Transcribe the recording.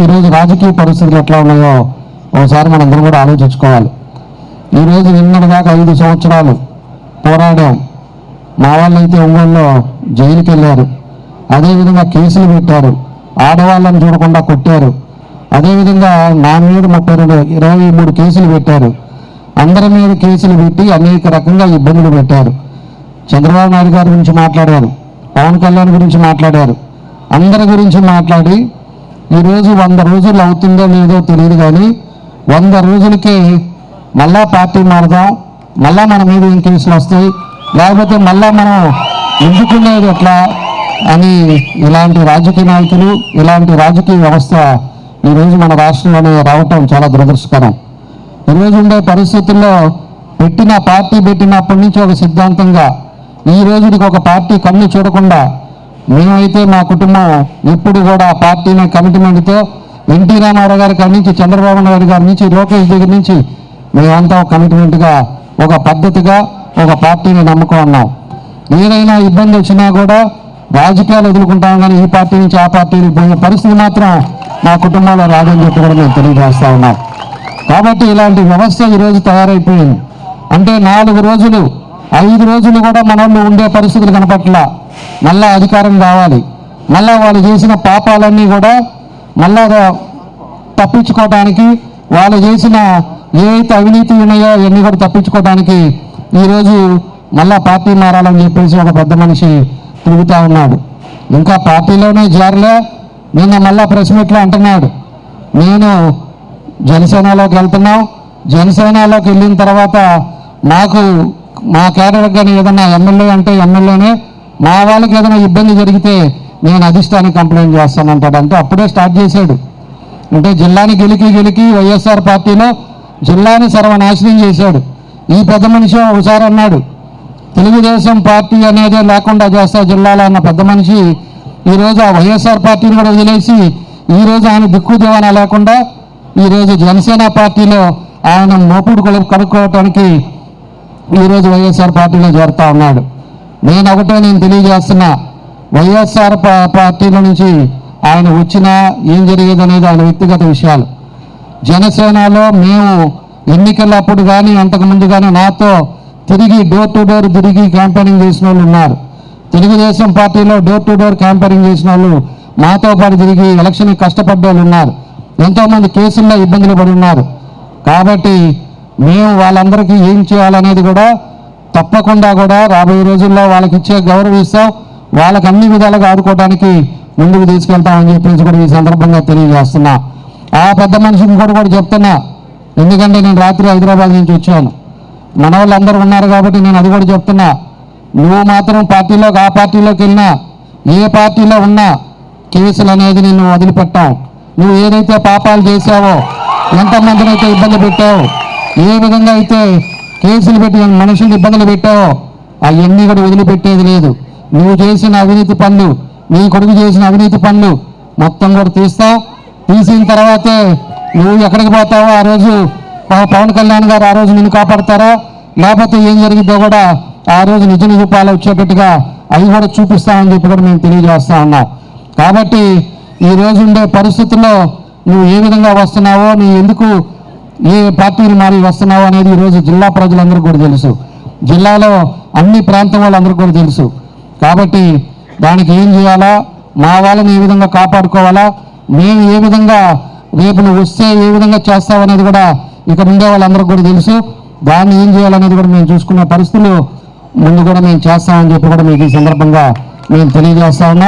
ఈరోజు రాజకీయ పరిస్థితులు ఎట్లా ఉన్నాయో ఒకసారి మనందరం కూడా ఆలోచించుకోవాలి. ఈరోజు నిన్నటిదాకా ఐదు సంవత్సరాలు పోరాడాం. మా వాళ్ళైతే ఒంగోలులో జైలుకి వెళ్ళారు అదేవిధంగా కేసులు పెట్టారు. ఆడవాళ్ళని చూడకుండా కొట్టారు. అదేవిధంగా నా మీద ముప్పై రెండు ఇరవై మూడు కేసులు పెట్టారు. అందరి మీద కేసులు పెట్టి అనేక రకంగా ఇబ్బందులు పెట్టారు. చంద్రబాబు నాయుడు గారి గురించి మాట్లాడారు. పవన్ కళ్యాణ్ గురించి మాట్లాడారు. అందరి గురించి మాట్లాడి ఈరోజు వంద రోజులు అవుతుందో లేదో తెలియదు కానీ వంద రోజులకి మళ్ళా పార్టీ మారదాం మళ్ళా మన మీద ఏం కేసులు వస్తాయి లేకపోతే మళ్ళా మనం ఎందుకునేది ఎట్లా అని ఇలాంటి రాజకీయ నాయకులు ఇలాంటి రాజకీయ వ్యవస్థ ఈరోజు మన రాష్ట్రంలోనే రావటం చాలా దురదృష్టకరం. ఈరోజు ఉండే పరిస్థితుల్లో పెట్టిన పార్టీ పెట్టినప్పటి నుంచి ఒక సిద్ధాంతంగా ఈ రోజుకి ఒక పార్టీ కన్ను చూడకుండా మేమైతే మా కుటుంబం ఎప్పుడు కూడా పార్టీని కమిట్మెంట్తో ఎన్టీ రామారావు గారి కాడి నుంచి చంద్రబాబు నాయుడు గారి నుంచి లోకేష్ దగ్గర నుంచి మేమంతా ఒక కమిట్మెంట్గా ఒక పద్ధతిగా ఒక పార్టీని నమ్ముకున్నాం ఏదైనా ఇబ్బంది వచ్చినా కూడా రాజకీయాలు ఎదుర్కొంటాం కానీ ఈ పార్టీ నుంచి ఆ పార్టీకి పోయే పరిస్థితి మాత్రం మా కుటుంబంలో రాదని చెప్పి కూడా మేము తెలియజేస్తా ఉన్నాం. కాబట్టి ఇలాంటి వ్యవస్థ ఈరోజు తయారైపోయింది. అంటే నాలుగు రోజులు ఐదు రోజులు కూడా మనల్ని ఉండే పరిస్థితులు కనపట్ల. మళ్ళా అధికారం కావాలి మళ్ళా వాళ్ళు చేసిన పాపాలన్నీ కూడా మళ్ళా తప్పించుకోవడానికి వాళ్ళు చేసిన ఏవైతే అవినీతి ఉన్నాయో ఇవన్నీ కూడా తప్పించుకోవడానికి ఈరోజు మళ్ళా పార్టీ మారాలని చెప్పేసి ఒక పెద్ద మనిషి తిరుగుతూ ఉన్నాడు. ఇంకా పార్టీలోనే చేరలే నిన్న మళ్ళా ప్రెస్ మీట్లో అంటున్నాడు. నేను జనసేనలోకి వెళ్తున్నాం. జనసేనలోకి వెళ్ళిన తర్వాత నాకు మా కేడర్ కానీ ఏదైనా ఎమ్మెల్యే అంటే ఎమ్మెల్యేనే మా వాళ్ళకి ఏదైనా ఇబ్బంది జరిగితే నేను అధిష్టానికి కంప్లైంట్ చేస్తానంటాడు అంటే అప్పుడే స్టార్ట్ చేశాడు. అంటే జిల్లాని గెలికి గెలికి వైఎస్ఆర్ పార్టీలో జిల్లాని సర్వనాశనం చేశాడు. ఈ పెద్ద మనిషి ఒకసారి అన్నాడు. తెలుగుదేశం పార్టీ అనేది లేకుండా చేస్తా జిల్లాలో అన్న పెద్ద మనిషి ఈరోజు ఆ వైఎస్ఆర్ పార్టీని కూడా వదిలేసి ఈరోజు ఆయన దిక్కు దివానా లేకుండా ఈరోజు జనసేన పార్టీలో ఆయన మోపుడు కడుక్కోవటానికి ఈరోజు వైఎస్ఆర్ పార్టీలో చేరుతా ఉన్నాడు. నేను ఒకటే నేను తెలియజేస్తున్నా వైఎస్ఆర్ పార్టీల నుంచి ఆయన వచ్చినా ఏం జరిగేది అనేది ఆయన వ్యక్తిగత విషయాలు. జనసేనలో మేము ఎన్నికలప్పుడు కానీ అంతకుముందు కానీ నాతో తిరిగి డోర్ టు డోర్ తిరిగి క్యాంపెయినింగ్ చేసిన వాళ్ళు ఉన్నారు. తెలుగుదేశం పార్టీలో డోర్ టు డోర్ క్యాంపెయినింగ్ చేసిన వాళ్ళు మాతో పాటు తిరిగి ఎలక్షన్ కష్టపడ్డ వాళ్ళు ఉన్నారు. ఎంతోమంది కేసుల్లో ఇబ్బందులు పడి ఉన్నారు. కాబట్టి మేము వాళ్ళందరికీ ఏం చేయాలనేది కూడా తప్పకుండా కూడా రాబోయే రోజుల్లో వాళ్ళకి ఇచ్చే గౌరవిస్తాం. వాళ్ళకి అన్ని విధాలుగా ఆదుకోవడానికి ముందుకు తీసుకెళ్తామని చెప్పేసి కూడా ఈ సందర్భంగా తెలియజేస్తున్నా. ఆ పెద్ద మనిషిని కూడా కూడా చెప్తున్నా. ఎందుకంటే నేను రాత్రి హైదరాబాద్ నుంచి వచ్చాను. మన ఉన్నారు కాబట్టి నేను అది కూడా చెప్తున్నా. నువ్వు మాత్రం పార్టీలోకి ఆ పార్టీలోకి వెళ్ళినా ఏ పార్టీలో ఉన్నా కేసులు అనేది నిన్ను వదిలిపెట్టావు. నువ్వు ఏదైతే పాపాలు చేశావో ఎంతమందినైతే ఇబ్బంది పెట్టావు ఏ విధంగా అయితే కేసులు పెట్టి మనుషులు ఇబ్బందులు పెట్టావో అవన్నీ కూడా వదిలిపెట్టేది లేదు. నువ్వు చేసిన అవినీతి పనులు నీ కొడుకు చేసిన అవినీతి పనులు మొత్తం కూడా తీస్తావు. తీసిన తర్వాతే నువ్వు ఎక్కడికి పోతావో ఆ రోజు పవన్ కళ్యాణ్ గారు ఆ రోజు నిన్ను కాపాడతారో లేకపోతే ఏం జరిగిద్దో కూడా ఆ రోజు నిజ నిరూపాలు వచ్చేటట్టుగా అవి కూడా చూపిస్తామని చెప్పి కూడా మేము తెలియజేస్తా ఉన్నాం. కాబట్టి ఈ రోజు ఉండే పరిస్థితుల్లో నువ్వు ఏ విధంగా వస్తున్నావో నీ ఎందుకు ఏ పార్టీని మారి వస్తున్నావు అనేది ఈరోజు జిల్లా ప్రజలందరూ కూడా తెలుసు. జిల్లాలో అన్ని ప్రాంతం వాళ్ళందరికీ కూడా తెలుసు. కాబట్టి దానికి ఏం చేయాలా? మా వాళ్ళని ఏ విధంగా కాపాడుకోవాలా? మేము ఏ విధంగా రేపు నువ్వు వస్తే ఏ విధంగా చేస్తావనేది కూడా ఇక్కడ ఉండే వాళ్ళందరికీ కూడా తెలుసు. దాన్ని ఏం చేయాలనేది కూడా మేము చూసుకున్న పరిస్థితులు ముందు కూడా మేము చేస్తామని చెప్పి కూడా మీకు ఈ సందర్భంగా మేము తెలియజేస్తా ఉన్నాం.